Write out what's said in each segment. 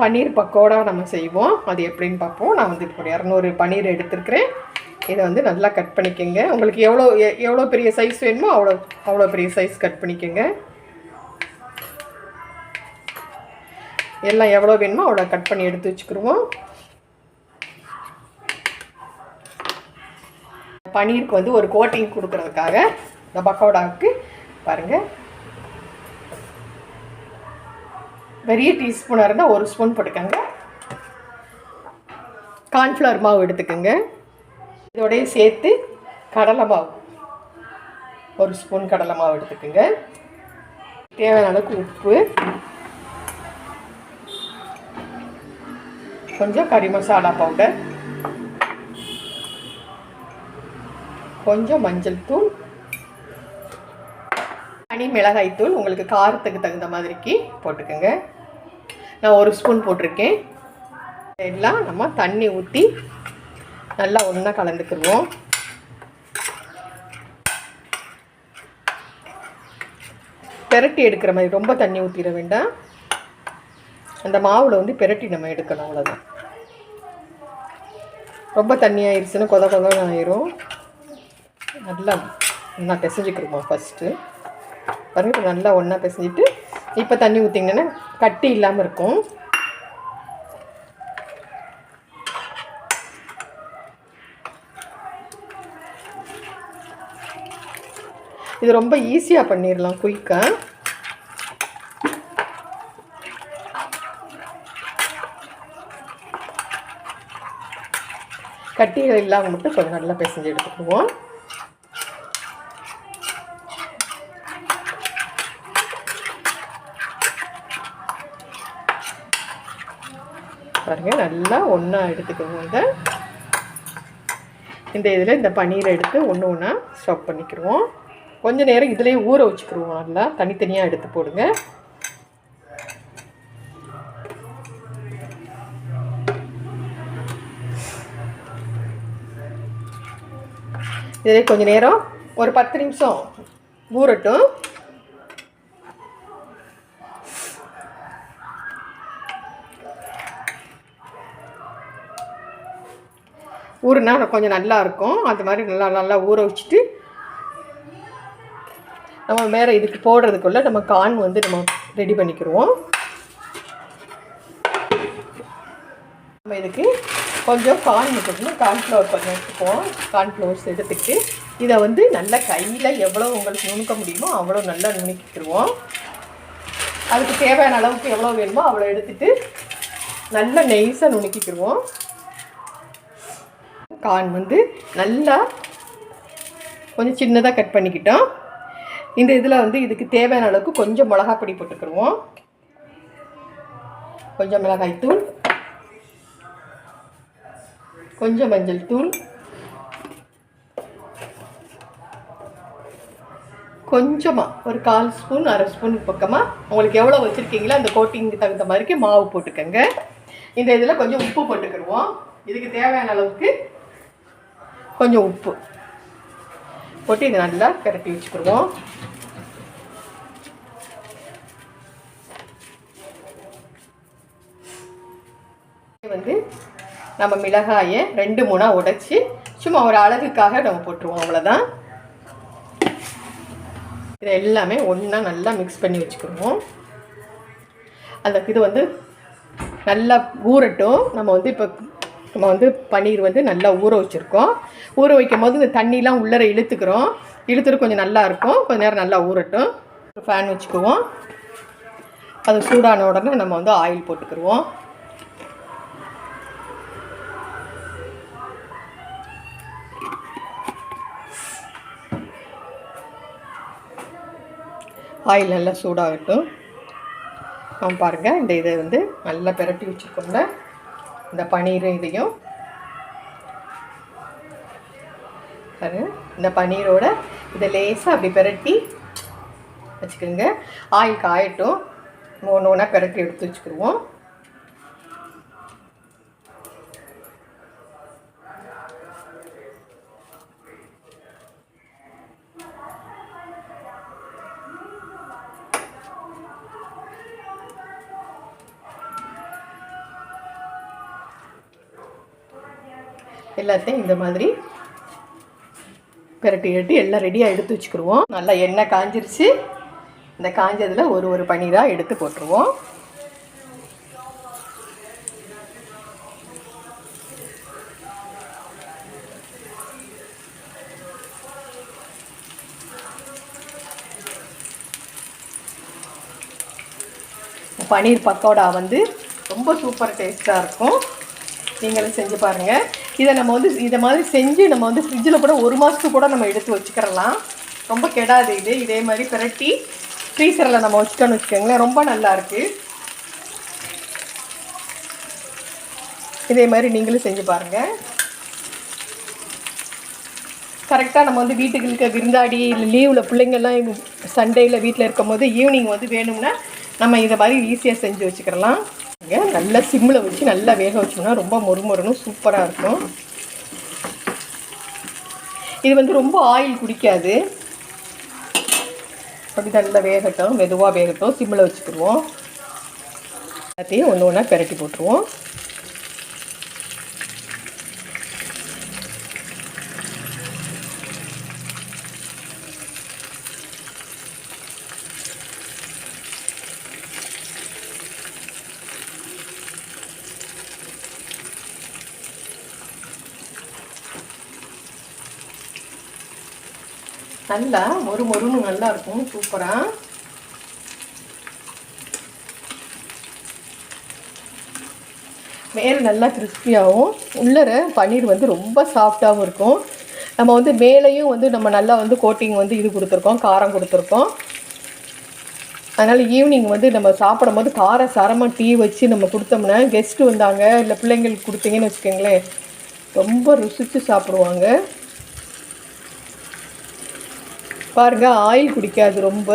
பன்னீர் பக்கோடா நம்ம செய்வோம். அது எப்படின்னு பார்ப்போம். நான் வந்து இப்போ ஒரு இரநூறு பன்னீர் எடுத்துருக்கிறேன். இதை வந்து நல்லா கட் பண்ணிக்கோங்க. உங்களுக்கு எவ்வளோ எ- எவ்வளோ பெரிய சைஸ் வேணுமோ அவ்வளோ அவ்வளோ பெரிய சைஸ் கட் பண்ணிக்கோங்க. எல்லாம் எவ்வளோ வேணுமோ அவ்வளோ கட் பண்ணி எடுத்து வச்சுக்கிடுவோம் பன்னீருக்கு வந்து ஒரு கோட்டிங் கொடுக்குறதுக்காக இந்த பக்கோடாவுக்கு பாருங்கள் பெரிய டீஸ்பூனாக இருந்தால் ஒரு ஸ்பூன் போட்டுக்கோங்க. கார்ன்ஃப்ளவர் மாவு எடுத்துக்கோங்க. இதோடய சேர்த்து கடலை மாவு. ஒரு ஸ்பூன் கடலை மாவு எடுத்துக்கோங்க. தேவையான அளவுக்கு உப்பு. கொஞ்சம் கறி மசாலா பவுடர். கொஞ்சம் மஞ்சள் தூள். தனி மிளகாய் தூள். உங்களுக்கு காரத்துக்கு தகுந்த மாதிரிக்கு போட்டுக்கோங்க. நான் ஒரு ஸ்பூன் போட்டிருக்கேன். எல்லாம் நம்ம தண்ணி ஊற்றி நல்லா ஒன்றா கலந்துக்கிடுவோம் பெரட்டி எடுக்கிற மாதிரி ரொம்ப தண்ணி ஊற்றிட வேண்டாம். அந்த மாவில் வந்து பெரட்டி நம்ம எடுக்கணும் அவ்வளோதான் ரொம்ப தண்ணி ஆயிடுச்சுன்னா கொத கொதன்னு ஆயிரும். நல்லா ஒன்றா பிசைஞ்சிக்கிடுவோம் ஃபஸ்ட்டு பாருங்க நல்லா ஒன்றா பிசைஞ்சிட்டு இப்போ தண்ணி ஊற்றிங்கன்னா கட்டி இல்லாமல் இருக்கும். இது ரொம்ப ஈஸியாக பண்ணிடலாம் குயிக்காக கட்டிகள் இல்லாமல் மட்டும் கொஞ்சம் நல்லா பிசைஞ்சு எடுத்துக்குவோம். பாருங்க நல்லா ஒன்றா எடுத்துக்கோங்க இதை. இந்த இதில் இந்த பன்னீரை எடுத்து ஒன்று ஒன்றா ஸ்டாப் பண்ணிக்கிடுவோம். கொஞ்சம் நேரம் இதுலேயே ஊற வச்சுக்கிடுவோம் நல்லா தனித்தனியாக எடுத்து போடுங்க. இதிலே கொஞ்சம் நேரம் ஒரு பத்து நிமிஷம் ஊறட்டும். ஊறுனா கொஞ்சம் நல்லா இருக்கும் அது மாதிரி நல்லா நல்லா ஊற வச்சுட்டு நம்ம மேலே இதுக்கு போடுறதுக்குள்ளே நம்ம கான் வந்து நம்ம ரெடி பண்ணிக்கிடுவோம் நம்ம இதுக்கு கொஞ்சம் கார்ன் மட்டும் கார்ன்ஃப்ளவர் கொஞ்சம் எடுத்துக்குவோம் கார்ன்ஃப்ளவர்ஸ் எடுத்துட்டு இதை வந்து நல்லா கையில் எவ்வளோ உங்களுக்கு நுணுக்க முடியுமோ அவ்வளோ நல்லா நுணுக்கிக்கிடுவோம் அதுக்கு தேவையான அளவுக்கு எவ்வளோ வேணுமோ அவ்வளோ எடுத்துட்டு நல்லா நெய்ஸாக நுணுக்கிக்கிடுவோம் கார்ன் வந்து நல்லா கொஞ்சம் சின்னதாக கட் பண்ணிக்கிட்டோம். இந்த இதில் வந்து இதுக்கு தேவையான அளவுக்கு கொஞ்சம் மிளகாய் பொடி போட்டுக்கிடுவோம். கொஞ்சம் மிளகாய் தூள். கொஞ்சம் மஞ்சள் தூள். கொஞ்சமாக ஒரு கால் ஸ்பூன் அரை ஸ்பூன் பக்கமாக உங்களுக்கு எவ்வளோ வச்சுருக்கீங்களோ அந்த கோட்டிங்க்கு தகுந்த மாதிரிக்கு மாவு போட்டுக்கோங்க. இந்த இதில் கொஞ்சம் உப்பு போட்டுக்கிடுவோம். இதுக்கு தேவையான அளவுக்கு கொஞ்சம் உப்பு. போட்டு இதை நல்லா கிரட்டி வச்சுக்கிடுவோம். வந்து நம்ம மிளகாயை ரெண்டு மூணாக உடைச்சி சும்மா ஒரு அழகுக்காக நம்ம போட்டுருவோம் அவ்வளோதான் இதை எல்லாமே ஒன்றா நல்லா மிக்ஸ் பண்ணி வச்சுக்கிடுவோம். அந்த இது வந்து நல்லா ஊறட்டும். நம்ம வந்து இப்போ நம்ம வந்து பன்னீர் வந்து நல்லா ஊற வச்சுருக்கோம். ஊற வைக்கும் போது இந்த தண்ணிலாம் உள்ளர இழுத்துக்கிறோம். இழுத்துட்டு கொஞ்சம் நல்லா இருக்கும். கொஞ்சம் நேரம் நல்லா ஊறட்டும். ஒரு ஃபேன் வச்சுக்குவோம். அது சூடான உடனே நம்ம வந்து ஆயில் போட்டுக்கிடுவோம் ஆயில் நல்லா சூடாகட்டும். ஆ பாருங்கள் இந்த இதை வந்து நல்லா பிரட்டி வச்சுருக்கோம்ல. இந்த பன்னீர் இதையும். இந்த பன்னீரோட இதை லேசாக அப்படி பிரட்டி வச்சுக்கோங்க. ஆயில் காயட்டும் ஒன்று ஒன்றா பிரட்டி எடுத்து வச்சுக்கிடுவோம். எல்லாத்தையும் இந்த மாதிரி பெரட்டி எட்டு எல்லாம் ரெடியாக எடுத்து வச்சுக்கிடுவோம் நல்லா எண்ணெய் காஞ்சிருச்சு. இந்த காஞ்சதில் ஒரு ஒரு பனீராக எடுத்து போட்டுருவோம். பன்னீர் பக்கோடா வந்து ரொம்ப சூப்பர் டேஸ்ட்டாக இருக்கும். நீங்களும் செஞ்சு பாருங்கள் இதை நம்ம வந்து இதை மாதிரி செஞ்சு நம்ம வந்து ஃப்ரிட்ஜில் கூட ஒரு மாதத்துக்கு கூட நம்ம எடுத்து வச்சுக்கிறலாம். ரொம்ப கெடாது இது. இதே மாதிரி பிரட்டி ஃப்ரீசரில் நம்ம வச்சுக்கோன்னு வச்சுக்கோங்களேன். ரொம்ப நல்லா இருக்குது இதே மாதிரி நீங்களும் செஞ்சு பாருங்கள் கரெக்டாக நம்ம வந்து வீட்டுக்கு இருக்க விருந்தாடி இல்லை லீவில் பிள்ளைங்கள்லாம் சண்டேயில் வீட்டில் இருக்கும் போது ஈவினிங் வந்து வேணும்னா நம்ம இதை மாதிரி ஈஸியாக செஞ்சு வச்சுக்கிறலாம். நல்லா சிம்மில் வச்சு நல்லா வேக வச்சோம்னா ரொம்ப மொறுமொறுன்னு சூப்பராக இருக்கும். இது வந்து ரொம்ப ஆயில் குடிக்காது. அப்படி நல்லா வேகட்டும் மெதுவாக வேகட்டும் சிம்மில் வச்சுக்கிடுவோம். எல்லாத்தையும் ஒன்று ஒன்றா பெரட்டி போட்டுருவோம். நல்லா மொறு மொறுன்னு நல்லா இருக்கும் சூப்பராக மேலே நல்லா கிறிஸ்பியாகவும் உள்ளர பன்னீர் வந்து ரொம்ப சாஃப்டாகவும் இருக்கும். நம்ம வந்து மேலேயும் வந்து நம்ம நல்லா வந்து கோட்டிங் வந்து இது கொடுத்துருக்கோம் காரம் கொடுத்துருக்கோம். அதனால் ஈவினிங் வந்து நம்ம சாப்பிடும் போது கார சாரமாக டீ வச்சு நம்ம கொடுத்தோம்னா கெஸ்ட்டு வந்தாங்க இல்லை பிள்ளைங்களுக்கு கொடுத்தீங்கன்னு வச்சுக்கோங்களேன் ரொம்ப ருசித்து சாப்பிடுவாங்க. பாருங்க ஆயில் குடிக்காது ரொம்ப.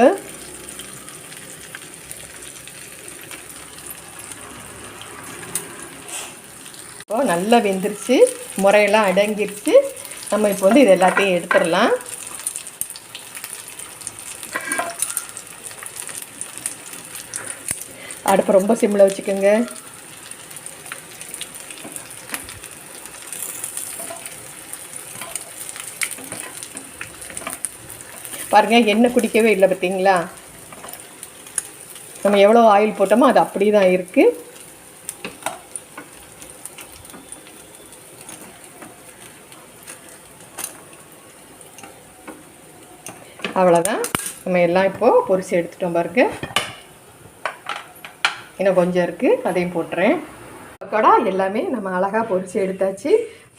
இப்போ நல்லா வெந்துருச்சு முறையெல்லாம் அடங்கிருச்சு. நம்ம இப்போ வந்து இது எல்லாத்தையும் எடுத்துடலாம். அடுப்பு ரொம்ப சிம்மில் வச்சுக்கோங்க. பாருங்கள் எண்ணெய் குடிக்கவே இல்லை பார்த்தீங்களா? நம்ம எவ்வளோ ஆயில் போட்டோமோ அது அப்படி தான் இருக்குது அவ்வளோதான் நம்ம எல்லாம் இப்போது பொரிச்சு எடுத்துட்டோம் பாருங்க. இன்னும் கொஞ்சம் இருக்குது அதையும் போட்டுறேன். பக்கோடா எல்லாமே நம்ம அழகாக பொரிச்சு எடுத்தாச்சு.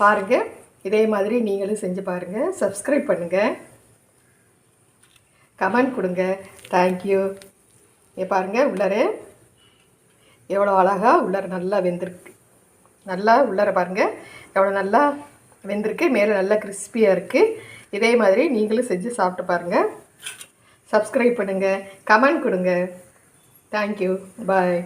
பாருங்கள் இதே மாதிரி நீங்களும் செஞ்சு பாருங்கள் சப்ஸ்கிரைப் பண்ணுங்கள் கமெண்ட் கொடுங்க. தேங்க்யூ இங்கே பாருங்கள் உள்ளார. எவ்வளோ அழகாக உள்ளார நல்லா வெந்திருக்கு. நல்லா உள்ளார பாருங்கள் எவ்வளோ நல்லா வெந்திருக்கு. மேலே நல்லா கிறிஸ்பியாக இருக்குது இதே மாதிரி நீங்களும் செஞ்சு சாப்பிட்டு பாருங்கள் சப்ஸ்கிரைப் பண்ணுங்கள் கமெண்ட் கொடுங்க. Thank you bye